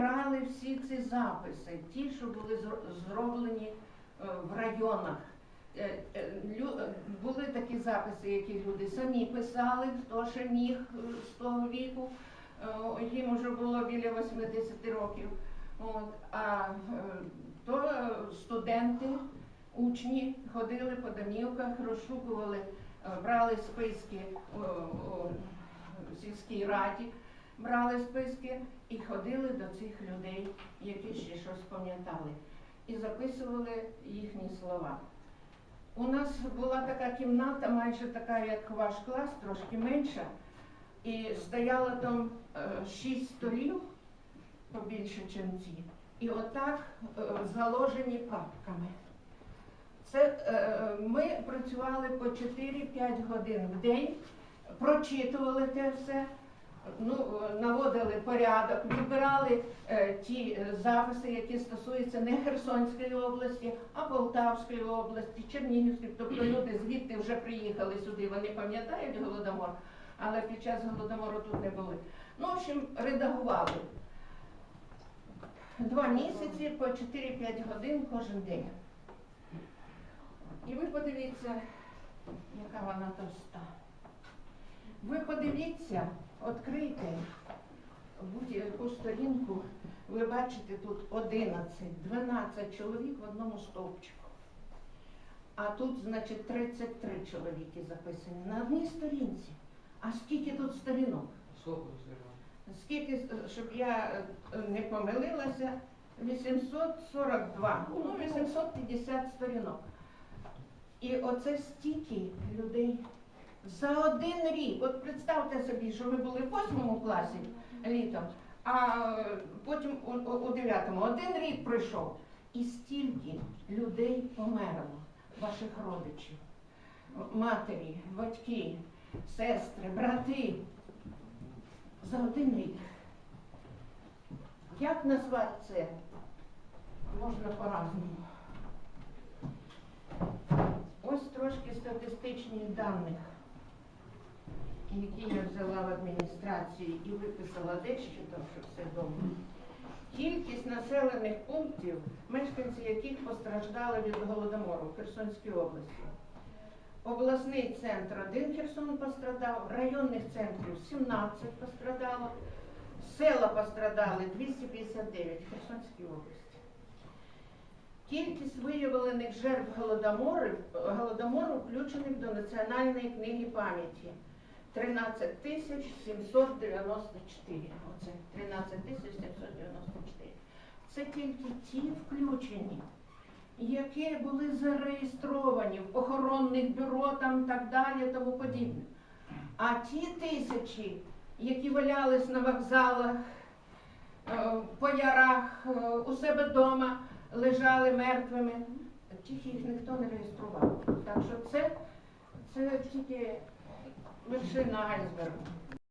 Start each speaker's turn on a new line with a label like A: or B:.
A: Брали всі ці записи, ті, що були зроблені е, в районах. Е, е, Були такі записи, які люди самі писали, хто ще міг з того віку. Їм вже було біля 80 років. А то студенти, учні ходили по домівках, розшукували, брали списки в сільській раді, брали списки і ходили до цих людей, які ще щось пам'ятали, і записували їхні слова. У нас була така кімната, майже така, як ваш клас, трошки менша, і стояло там е, шість столів, побільше, ніж ці, і отак е, заложені папками. Це е, ми працювали по 4-5 годин в день, прочитували те все, ну, наводили порядок, вибирали е, ті е, записи, які стосуються не Херсонської області, а Полтавської області, Чернігівської. Тобто люди звідти вже приїхали сюди, вони пам'ятають голодомор, але під час голодомору тут не були. Ну, в общем, редагували. Два місяці по 4-5 годин кожен день. І ви подивіться, яка вона товста. Ви подивіться, відкрийте будь-яку сторінку, ви бачите тут 11-12 чоловік в одному стовпчику. А тут, значить, 33 чоловіки записані на одній сторінці. А скільки тут сторінок? Скільки, щоб я е, не помилилася, 842, ну 850 сторінок. І оце стільки людей за один рік. От представте собі, що ви були в восьмому класі літом, а е, потім у, у дев'ятому. Один рік пройшов. І стільки людей померло, ваших родичів, матері, батьки, сестри, брати. За один рік. Як назвати це? Можна по-разному. Ось трошки статистичних даних, які я взяла в адміністрації і виписала дещо, там, щоб все добре. Кількість населених пунктів, мешканці яких постраждали від голодомору в Херсонській області. Обласний центр один Херсон пострадав, районних центрів 17 пострадало, села пострадали 259 в Херсонській області. Кількість виявлених жертв голодомору, голодомору включених до Національної книги пам'яті 13 тисяч 794. Оце 13 тисяч 794. Це тільки ті включені які були зареєстровані в похоронних бюро там так далі, тому подібне. А ті тисячі, які валялись на вокзалах, е, по ярах, е, у себе вдома лежали мертвими, тих їх ніхто не реєстрував. Так що це, це тільки вершина айсбергу.